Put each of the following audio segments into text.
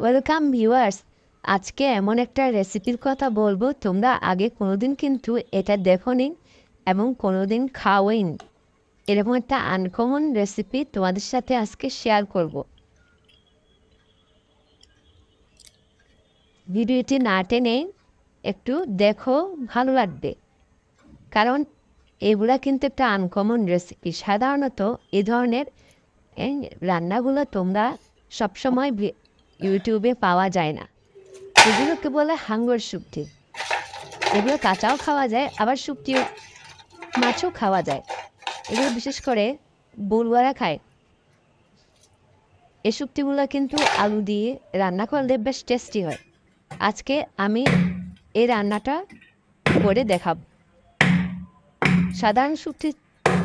Welcome viewers আজকে এমন একটা রেসিপির কথা বলব, তোমরা আগে কোনোদিন কিন্তু এটা দেখো নি এবং কোনোদিন খাওয়াইনি। এরকম একটা আনকমন রেসিপি তোমাদের সাথে আজকে শেয়ার করব। ভিডিওটি না টেনে একটু দেখো, ভালো লাগবে। কারণ এগুলা কিন্তু একটা আনকমন রেসিপি সাধারণত এ ধরনের রান্নাগুলো তোমরা সবসময় ইউটিউবে পাওয়া যায় না। এগুলোকে বলে হাঙ্গর শুক্তি এগুলো কাঁচাও খাওয়া যায়, আবার শুক্তিও মাছও খাওয়া যায়। এগুলো বিশেষ করে বড়ুয়ারা খায়। এই শুক্তিগুলো কিন্তু আলু দিয়ে রান্না করলে বেশ টেস্টি হয়। আজকে আমি এই রান্নাটা করে দেখাব। সাধারণ শুক্তির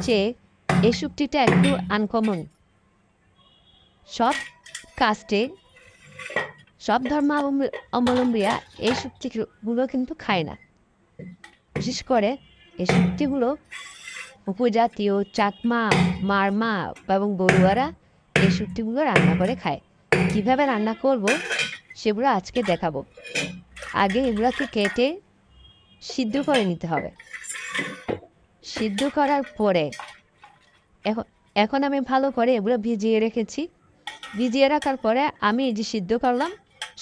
চেয়ে এই শুক্তিটা একটু আনকমন সব কাস্টে সব ধর্মাবলম্বী অবলম্বীরা এই শক্তিগুলো কিন্তু খায় না। বিশেষ করে এই শক্তিগুলো উপজাতীয় চাকমা, মারমা এবং বড়ুয়ারা এই শক্তিগুলো রান্না করে খায়। কীভাবে রান্না করব সেগুলো আজকে দেখাবো। আগে এগুলোকে কেটে সিদ্ধ করে নিতে হবে। সিদ্ধ করার পরে এখন এখন আমি ভালো করে এগুলো ভিজিয়ে রেখেছি। ভিজিয়ে রাখার পরে আমি এই যে সিদ্ধ করলাম,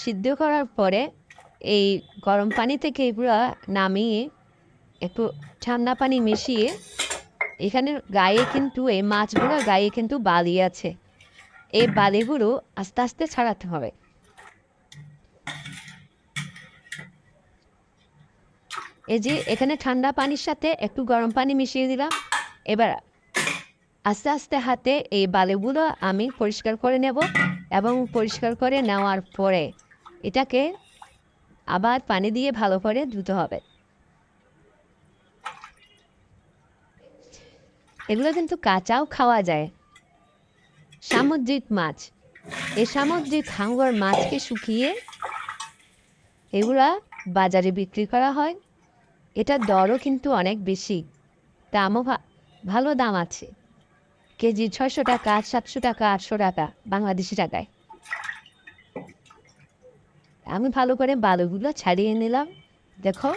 সিদ্ধ করার পরে এই গরম পানি থেকে এগুলো নামিয়ে একটু ঠান্ডা পানি মিশিয়ে এখানে গায়ে কিন্তু, এই মাছগুলো গায়ে কিন্তু বালি আছে। এই বালিগুলো আস্তে আস্তে ছাড়াতে হবে। এই যে এখানে ঠান্ডা পানির সাথে একটু গরম পানি মিশিয়ে দিলাম। এবার আস্তে আস্তে হাতে এই বালিগুলো আমি পরিষ্কার করে নেব এবং পরিষ্কার করে নেওয়ার পরে এটাকে আবার পানি দিয়ে ভালো করে ধুতে হবে। এগুলো কিন্তু কাঁচাও খাওয়া যায়। সামুদ্রিক মাছ। এই সামুদ্রিক হাঙ্গর মাছকে শুকিয়ে এগুলা বাজারে বিক্রি করা হয়। এটার দরও কিন্তু অনেক বেশি। দামও ভালো দাম আছে। কেজি ছয়শো টাকা, সাতশো টাকা, আটশো টাকা বাংলাদেশি টাকায়। আমি ভালো করে বালুগুলো ছাড়িয়ে নিলাম। দেখো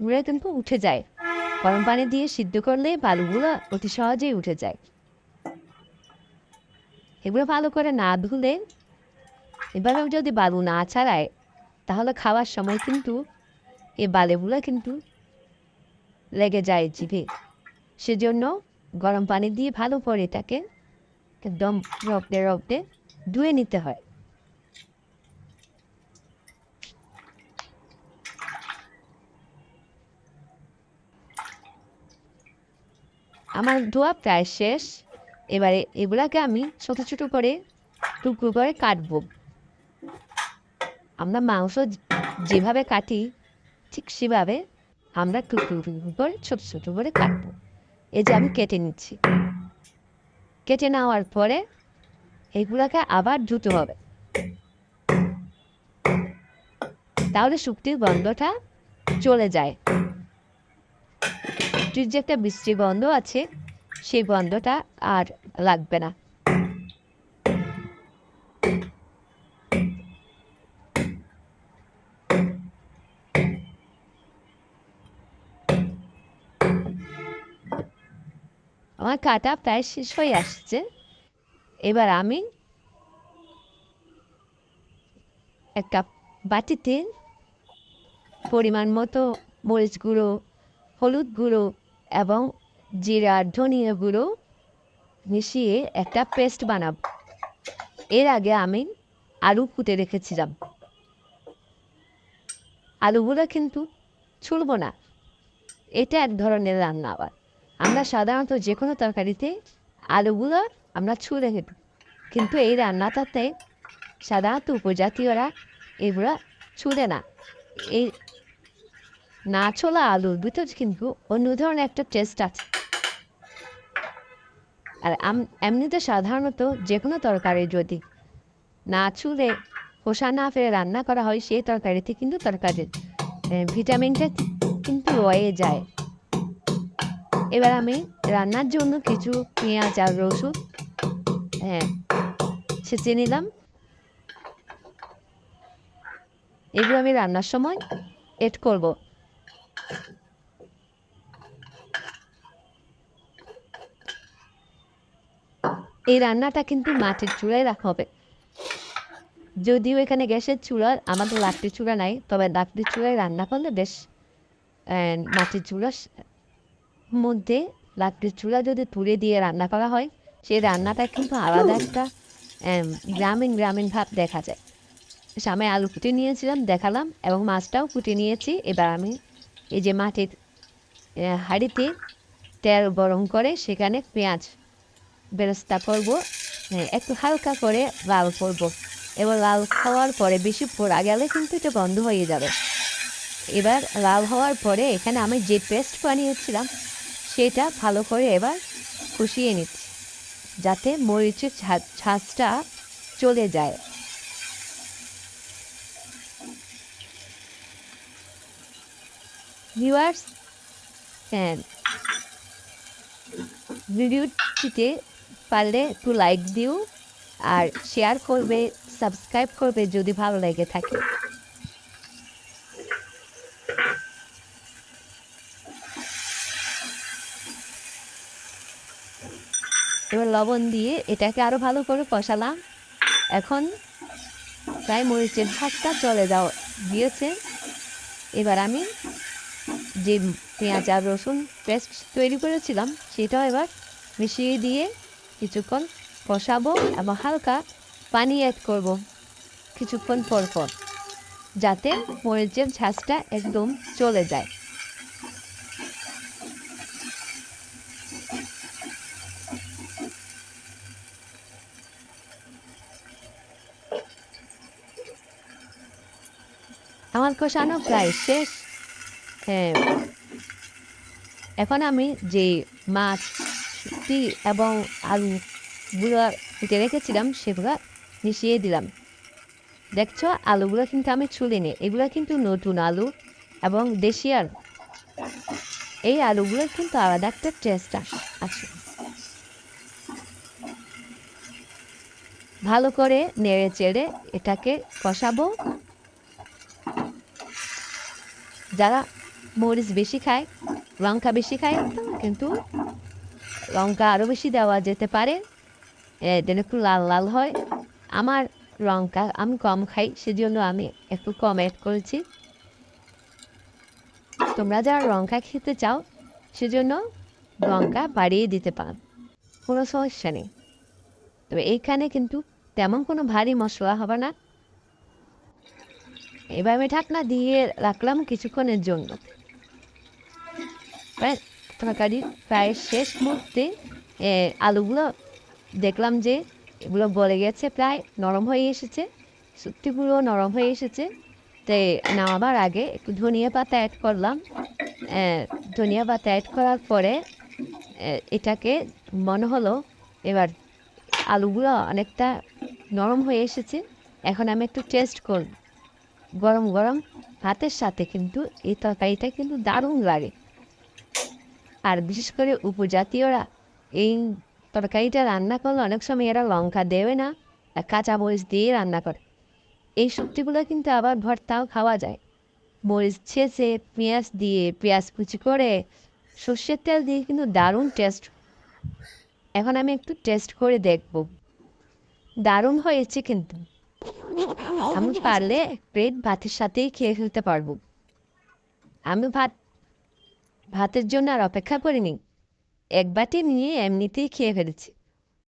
গুঁড়ে কিন্তু উঠে যায়। গরম পানি দিয়ে সিদ্ধ করলে বালুগুলো অতি সহজেই উঠে যায়। এগুলো ভালো করে না ধুলে, এভাবে যদি বালু না ছাড়ায়, তাহলে খাওয়ার সময় কিন্তু এই বালিগুলো কিন্তু লেগে যায় জিভে সেজন্য গরম পানি দিয়ে ভালো করে এটাকে একদম রক্তে রক্তে ধুয়ে নিতে হয়। আমার ধোয়া প্রায় শেষ। এবারে এগুলাকে আমি ছোটো ছোটো করে টুকরো করে কাটবো। আমরা মাংস যেভাবে কাটি, ঠিক সেভাবে আমরা টুকরো টুকরো করে ছোটো ছোটো করে কাটবো। এই যে আমি কেটে নিচ্ছি। কেটে নেওয়ার পরে এগুলাকে আবার ধুতে হবে। তাহলে শুক্তির গন্ধটা চলে যায়। যে একটা বৃষ্টি গন্ধ আছে, সেই গন্ধটা আর লাগবে না। আমার কাটা প্রায় শেষ হয়ে আসছে। এবার আমি একটা বাটিতে পরিমাণ মতো মরিচ গুঁড়ো, হলুদ গুঁড়ো এবং জিরা ধনিয়া গুঁড়ো মিশিয়ে একটা পেস্ট বানাব। এর আগে আমি আলু কুটে রেখেছিলাম। আলুগুলো কিন্তু ছুলব না। এটা এক ধরনের রান্না আবার আমরা সাধারণত যে কোনো তরকারিতে আলুগুলো আমরা ছুঁড়ে খেতে কিন্তু এই রান্নাটাতে সাধারণত উপজাতীয়রা এগুলো ছুঁড়ে না। এই না ছোলা আলুর ভিতর কিন্তু অন্য ধরনের একটা টেস্ট আছে। আর এমনিতে সাধারণত যে কোনো তরকারি যদি না ছুঁড়ে খোসা না ফেলে রান্না করা হয়, সেই তরকারিতে কিন্তু তরকারির ভিটামিনটা কিন্তু রয়ে যায়। এবার আমি রান্নার জন্য কিছু পেঁয়াজ আর রসুন হ্যাঁ ছেঁচে নিলাম। এগুলো আমি রান্নার সময় এড করব। এই রান্নাটা কিন্তু মাটির চুলায় রাখা হবে। যদিও এখানে গ্যাসের চুলা, আমাদের লাকড়ির চুলা নাই, তবে লাকড়ির চুলায় রান্না করলে বেশ মাটির স- মধ্যে লাকড়ির চুলা যদি তুলে দিয়ে রান্না করা হয় সেই রান্নাটা কিন্তু আলাদা একটা গ্রামীণ গ্রামীণ ভাব দেখা যায়। সামনে আলু কুটে নিয়েছিলাম, দেখালাম এবং মাছটাও কুটে নিয়েছি। এবার আমি এই যে মাটির হাঁড়িতে তেল গরম করে সেখানে পেঁয়াজ বেরেস্তা করব একটু হালকা করে লাল করব। এবার লাল খাওয়ার পরে বেশি পোড়া গেলে কিন্তু এটা বন্ধ হয়ে যাবে। এবার লাল হওয়ার পরে এখানে আমি যে পেস্ট বানিয়েছিলাম সেটা ভালো করে এবার কষিয়ে নিচ্ছি, যাতে মরিচের ছাঁচটা চলে যায়। ভিউয়ার্স হ্যাঁ ভিডিওটিতে পারলে একটু লাইক দিও আর শেয়ার করবে, সাবস্ক্রাইব করবে যদি ভালো লেগে থাকে। এবার লবণ দিয়ে এটাকে আরও ভালো করে কষালাম। এখন প্রায় মরিচের ভাতটা চলে যাও দিয়েছে এবার আমি যে পেঁয়াজ আর রসুন পেস্ট তৈরি করেছিলাম, সেটাও এবার মিশিয়ে দিয়ে কিছুক্ষণ কষাবো এবং হালকা পানি অ্যাড করব কিছুক্ষণ পর পর, যাতে মরিচের ঝাঁজটা একদম চলে যায়। আমার কষানো প্রায় শেষ। হ্যাঁ। এখন আমি যে মাছ, শুটকি এবং আলুগুলো কুটে রেখেছিলাম, সেগুলো মিশিয়ে দিলাম। দেখছ, আলুগুলো কিন্তু আমি ছুলিনি এগুলো কিন্তু নতুন আলু এবং দেশি আলু। এই আলুগুলোর কিন্তু আলাদা একটা টেস্ট আছে। ভালো করে নেড়ে চেড়ে এটাকে কষাবো। যারা মরিচ বেশি খায়, লঙ্কা বেশি খায়, কিন্তু লঙ্কা আরও বেশি দেওয়া যেতে পারে যেন একটু লাল লাল হয়। আমার লঙ্কা আমি কম খাই, সেজন্য আমি একটু কম অ্যাড করেছি। তোমরা যারা লঙ্কা খেতে চাও, সেজন্য লঙ্কা বাড়িয়ে দিতে পার, কোনো সমস্যা নেই। তবে এইখানে কিন্তু তেমন কোনো ভারী মশলা হবে না। এবার আমি ঢাকনা দিয়ে রাখলাম কিছুক্ষণের জন্য। তরকারি প্রায় শেষ মুহূর্তে আলুগুলো দেখলাম যে এগুলো বলে গেছে, প্রায় নরম হয়ে এসেছে সত্যিগুলো নরম হয়ে এসেছে। তাই নামাবার আগে একটু ধনিয়া পাতা অ্যাড করলাম। ধনিয়া পাতা অ্যাড করার পরে এটাকে মনে হলো এবার আলুগুলো অনেকটা নরম হয়ে এসেছে, এখন আমি একটু টেস্ট করব। গরম গরম ভাতের সাথে কিন্তু এই তরকারিটা কিন্তু দারুণ লাগে। আর বিশেষ করে উপজাতীয়রা এই তরকারিটা রান্না করলে অনেক সময় এরা লঙ্কা দেবে না আর কাঁচা মরিচ দিয়ে রান্না করে। এই সবজিগুলো কিন্তু আবার ভর্তাও খাওয়া যায়। মরিচ ছেঁচে, পেঁয়াজ দিয়ে, পেঁয়াজ কুচি করে, সর্ষের তেল দিয়ে কিন্তু দারুণ টেস্ট এখন আমি একটু টেস্ট করে দেখব। দারুণ হয়েছে কিন্তু। আমি পারলে ব্রেড ভাতের সাথেই খেয়ে ফেলতে পারব। আমি ভাত, ভাতের জন্য আর অপেক্ষা করিনি। এক বাটি নিয়ে এমনিতেই খেয়ে ফেলেছি।